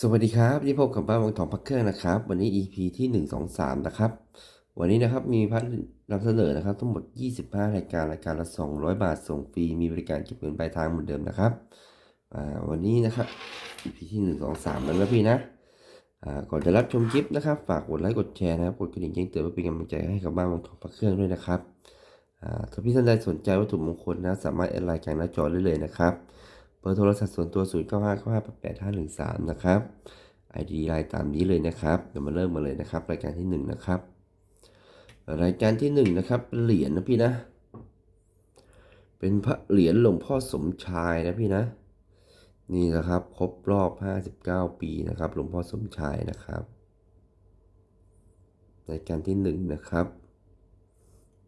สวัสดีครับนี่พบกับบ้านวังทองพักเครื่องนะครับ วันนี้ EP ที่ 1 2 3 นะครับ วันนี้นะครับมีพัดนำเสนอนะครับ ทั้งหมด 25 รายการรายการละ 200 บาทส่งฟรีมีบริการเก็บเงินปลายทางเหมือนเดิมนะครับวันนี้นะครับ EP ที่ 1 2 3 แล้วนะพี่นะก่อนจะรับชมคลิปนะครับ ฝากกดไลค์กดแชร์นะครับกดกระดิ่งแจ้งเตือนเพื่อเป็นกำลังใจให้กับบ้านวังทองพักเครื่องด้วยนะครับถ้าพี่ท่านใดสนใจวัตถุมงคลนะสามารถแอดไลน์กลางหน้าจอได้เลยนะครับ เบอร์โทรศัพท์ส่วนตัว 0 9 5 9 5 8 8 5 1 3 นะครับ ID ไลน์ตามนี้เลยนะครับ เดี๋ยวมาเริ่มมาเลยนะครับ รายการที่ 1 นะครับ รายการที่ 1 นะครับ เหรียญนะพี่นะ เป็นพระเหรียญหลวงพ่อสมชายนะพี่นะ นี่นะครับครบรอบ 59 ปีนะครับ หลวงพ่อสมชายนะครับ รายการที่ 1 นะครับ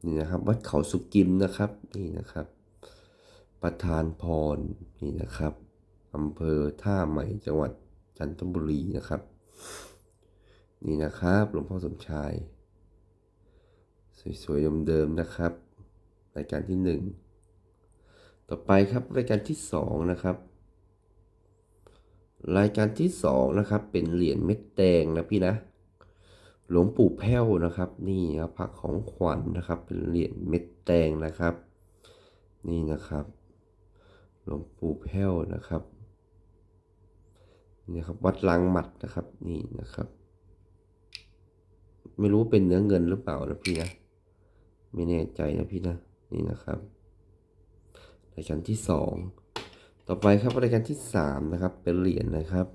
นี่นะครับ วัดเขาสุกิมนะครับ นี่นะครับ ประธานพรนี่นะครับอำเภอท่าใหม่จังหวัดจันทบุรีนะครับ นี่นะครับหลวงพ่อสมชาย สวยๆเดิมๆนะครับ รายการที่หนึ่งต่อไปครับรายการที่สองนะครับ รายการที่สองนะครับ เป็นเหรียญเม็ดแดงนะพี่นะหลวงปู่แพ้วนะครับ นี่ครับพระของขวัญนนะครับ เป็นเหรียญเม็ดแดงนะครับ นี่นะครับ หลวงปู่แพ้วนะครับนี่ครับวัดลางหมัดนะครับนี่นะครับ ไม่รู้เป็นเนื้อเงินหรือเปล่านะพี่นะไม่แน่ใจนะพี่นะนี่นะครับรายการที่สองต่อไปครับรายการที่สามนะครับ เป็นเหรียญนะครับ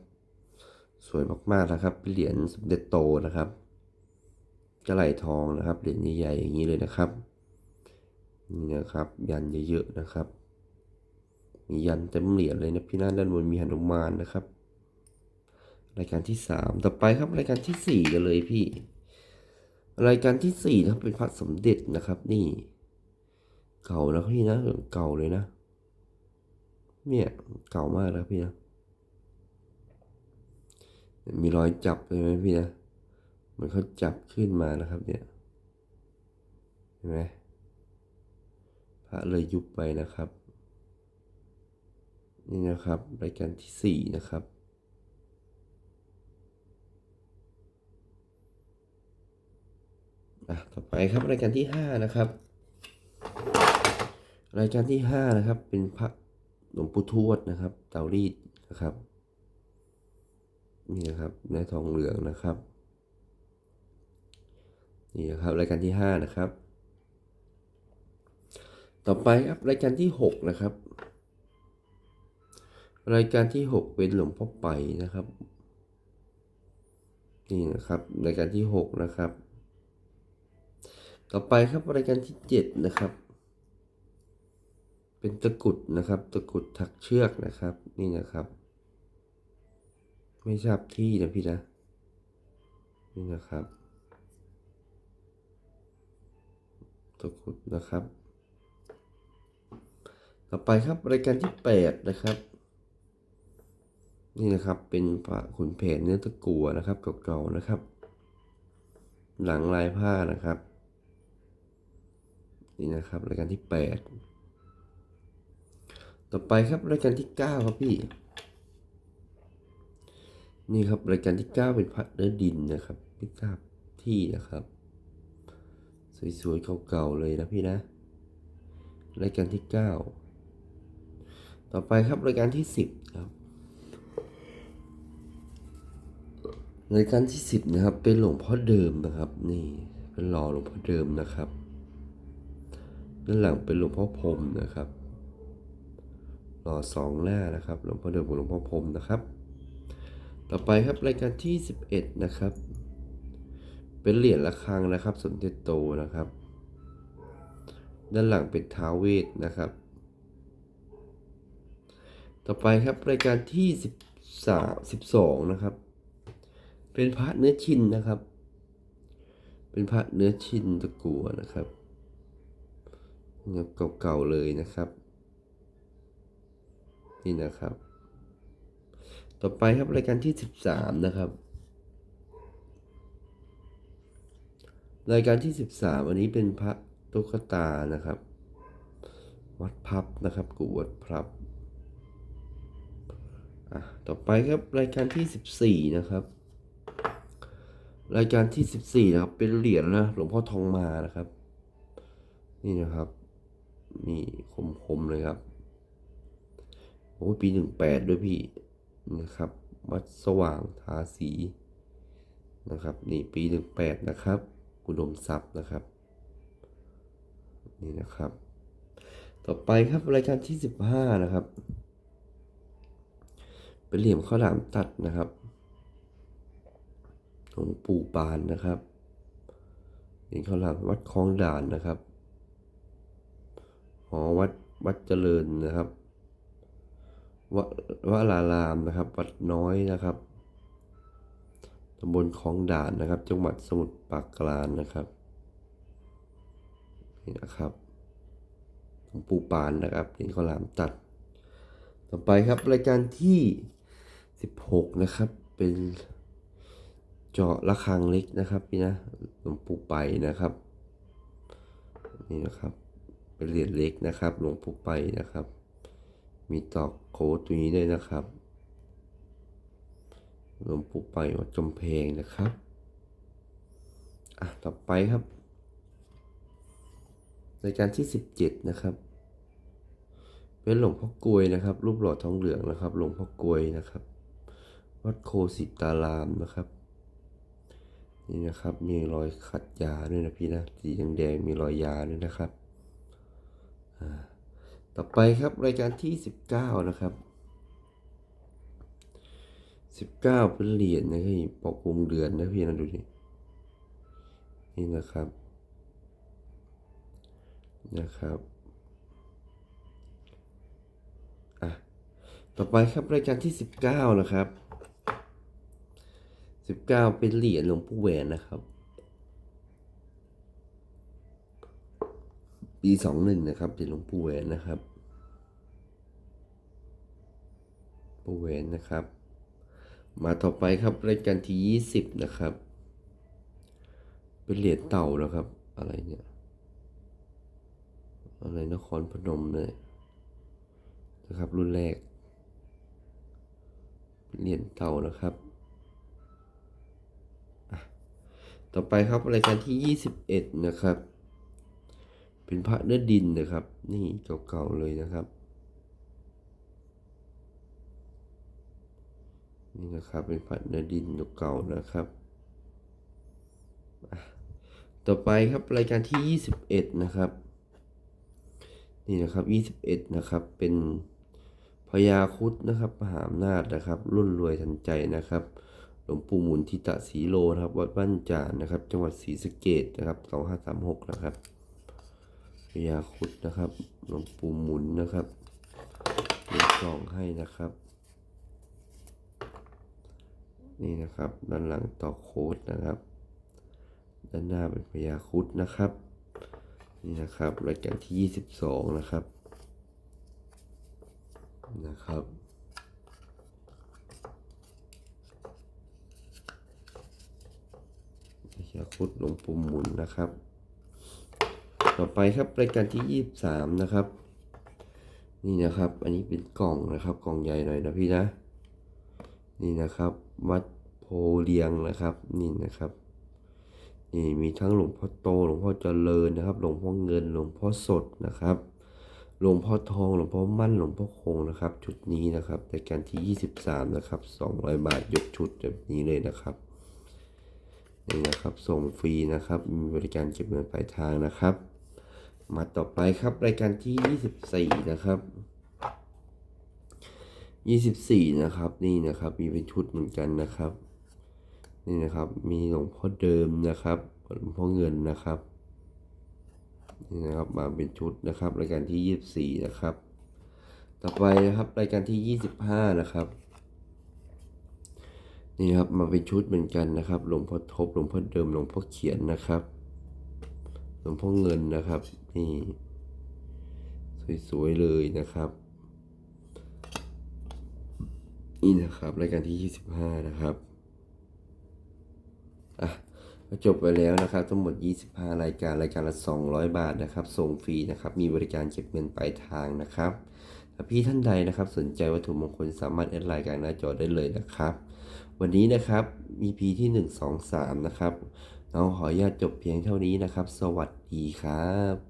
สวยมากๆนะครับเป็นเหรียญสมเด็จโตนะครับกระไหลทองนะครับเหรียญใหญ่ๆอย่างนี้เลยนะครับนี่นะครับ ยันเยอะๆนะครับ มียันเต็มเหรียญเลยนะพี่นะด้านบนมีหนุมานนะครับ รายการที่สามต่อไปครับรายการที่สี่กันเลยพี่ รายการที่สี่นะครับเป็นพระสมเด็จนะครับ นี่ เก่านะพี่นะเก่าเลยนะเนี่ยเก่ามากนะพี่นะมีรอยจับเลยไหมพี่นะเหมันเขาจับขึ้นมานะครับ เนี่ยเห็นไหมพระเลยยุบไปนะครับ นี่นะครับรายการที่สี่นะครับ อะ ต่อไปครับรายการที่ห้านะครับ รายการที่ห้านะครับ เป็นพระหลวงปู่ทวดนะครับ เตารีดนะครับ นี่นะครับในทองเหลืองนะครับ นี่นะครับรายการที่ห้านะครับ ต่อไปครับรายการที่หกนะครับ รายการที่หกเป็นหลวงพ่อไปนะครับ นี่นะครับรายการที่หกนะครับ ต่อไปครับรายการที่เจ็ดนะครับ เป็นตะกุดนะครับตะกุดถักเชือกนะครับ นี่นะครับ ไม่ทราบที่นะพี่นะนี่นะครับตะกุดนะครับ ต่อไปครับรายการที่แปดนะครับ นี่นะครับเป็นพระขุนแผนเนื้อตะกัวนะครับเก่าๆนะครับ หลังลายผ้านะครับ นี่นะครับรายการที่แปดต่อไปครับรายการที่เก้าครับพี่ นี่ครับรายการที่เก้าเป็นพัดเนื้อดินนะครับไม่ทาบที่นะครับ สวยๆเก่าๆเลยนะพี่นะรายการที่เก้าต่อไปครับรายการที่สิบครับ รายการที่สิบนะครับ เป็นหลวงพ่อเดิมนะครับ นี่เป็นหล่อหลวงพ่อเดิมนะครับด้านหลังเป็นหลวงพ่อพรมนะครับ หล่อสองหน้านะครับ หลวงพ่อเดิมกับหลวงพ่อพรมนะครับ ต่อไปครับรายการที่สิบเอ็ดนะครับ เป็นเหรียญระฆังนะครับ สมเด็จโตนะครับ ด้านหลังเป็นท้าวเวทนะครับ ต่อไปครับรายการที่สิบสามสิบสองนะครับ เป็นพระเนื้อชินนะครับ เป็นพระเนื้อชินตะกัวนะครับเนี่ยเก่าๆเลยนะครับ นี่นะครับ ต่อไปครับรายการที่สิบสามนะครับ รายการที่สิบสามอันนี้เป็นพระตุ๊กตานะครับ วัดพับนะครับกูวัดพับอะต่อไปครับรายการที่สิบสี่นะครับ รายการที่สิบสี่นะครับ เป็นเหรียญนะหลวงพ่อทองมานะครับ นี่นะครับ นี่คมๆเลยครับโอ้ปีหนึ่งแปดด้วยพี่นะครับ วัดสว่างทาสีนะครับ นี่ปีหนึ่งแปดนะครับอุดมทรัพย์นะครับ นี่นะครับ ต่อไปครับรายการที่สิบห้านะครับ เป็นเหลี่ยมข้าวหลามตัดนะครับ หลวงปู่ปานนะครับเหรียญข้าวหลามวัดคลองด่านนะครับหอวัดวัดเจริญนะครับวะวะลารามนะครับ วัดน้อยนะครับตำบลคลองด่านนะครับ จังหวัดสมุทรปราการนะครับนี่นะครับหลวงปู่ปานนะครับเหรียญข้าวหลามตัด ต่อไปครับรายการที่ 16 นะครับเป็น เจาะระฆังเล็กนะครับพี่นะหลวงปู่ไปนะครับ นี่นะครับเป็นเหรียญเล็กนะครับ หลวงปู่ไปนะครับ มีตอกโค้ดตัวนี้ด้วยนะครับ หลวงปู่ไปวัดจำเพงนะครับอะต่อไปครับรายการที่ 17 นะครับ เป็นหลวงพ่อกลวยนะครับ รูปหล่อทองเหลืองนะครับ หลวงพ่อกลวยนะครับ วัดโคสิตารามนะครับ นี่นะครับ มีรอยขัดยาด้วยนะพี่นะสีแดงๆมีรอยยาด้วยนะครับต่อไปครับรายการที่สิบเก้านะครับสิบเก้าเป็นเหรียญนะครับปอกวงเดือนนะพี่นะดูดินี่นะครับนะครับอะต่อไปครับรายการที่สิบเก้านะครับ สิบเก้าเป็นเหรียญหลวงปู่แหวนนะครับ ปีสองหนึ่งนะครับเหรียญหลวงปู่แหวนนะครับปู่แหวนนะครับ มาต่อไปครับรายการที่ยี่สิบนะครับ เป็นเหรียญเต่านะครับ อะไรเนี่ยอะไรนครพนมเลยนะครับ รุ่นแรกเหรียญเต่านะครับ ต่อไปครับรายการที่ 21 นะครับ เป็นพระเนื้อดินนะครับ นี่เก่าๆเลยนะครับ นี่นะครับเป็นพระเนื้อดินเก่าๆนะครับ ต่อไปครับรายการที่ 21 นะครับ นี่นะครับ 21 นะครับ เป็นพญาคุดนะครับมหาอำนาจนะครับ รุ่นรวยทันใจนะครับ ลวงปู่หมุนทิตะสีโลนะครับ วัดบ้านจานนะครับ จังหวัดศรีสะเกดนะครับ2536นะครับพญาคุดนะครับหลวงปู่หมุนนะครับเรียกล่องให้นะครับ นี่นะครับด้านหลังต่อโค้ดนะครับ ด้านหน้าเป็นพญาคุดนะครับ นี่นะครับรายการที่22นะครับนะครับ พญาครุดหลวงปู่หมุนนะครับ ต่อไปครับรายการที่23นะครับ นี่นะครับ อันนี้เป็นกล่องนะครับ กล่องใหญ่หน่อยนะพี่นะ นี่นะครับ วัดโพเลียงนะครับ นี่นะครับนี่มีทั้งหลวงพ่อโตหลวงพ่อเจริญนะครับ หลวงพ่อเงินหลวงพ่อสดนะครับ หลวงพ่อทองหลวงพ่อมั่นหลวงพ่อคงนะครับ ชุดนี้นะครับรายการที่ 23 นะครับ 200 บาทยกชุดแบบนี้เลยนะครับ นี่นะครับ ส่งฟรีนะครับ มีบริการเก็บเงินปลายทางนะครับ มาต่อไปครับรายการที่ 24 นะครับ 24 นะครับ นี่นะครับ มีเป็นชุดเหมือนกันนะครับ นี่นะครับ มีหลวงพ่อเดิมนะครับ หลวงพ่อเงินนะครับ นี่นะครับ มาเป็นชุดนะครับ รายการที่ 24 นะครับ ต่อไปนะครับ รายการที่ 25 นะครับ นี่ครับมาเป็นชุดเหมือนกันนะครับหลวงพ่อทบหลวงพ่อเดิมหลวงพ่อเขียนนะครับหลวงพ่อเงินนะครับนี่สวยๆเลยนะครับนี่นะครับรายการที่ 25 นะครับอะจบไปแล้วนะครับ ทั้งหมด 25 รายการรายการละ 200 บาทนะครับส่งฟรีนะครับ มีบริการเก็บเงินปลายทางนะครับถ้าพี่ท่านใดนะครับ สนใจวัตถุมงคลสามารถแอดไลน์กลางหน้าจอได้เลยนะครับ วันนี้นะครับ EP ที่ 1 2 3 นะครับน้องขออนุญาตจบเพียงเท่านี้นะครับ สวัสดีครับ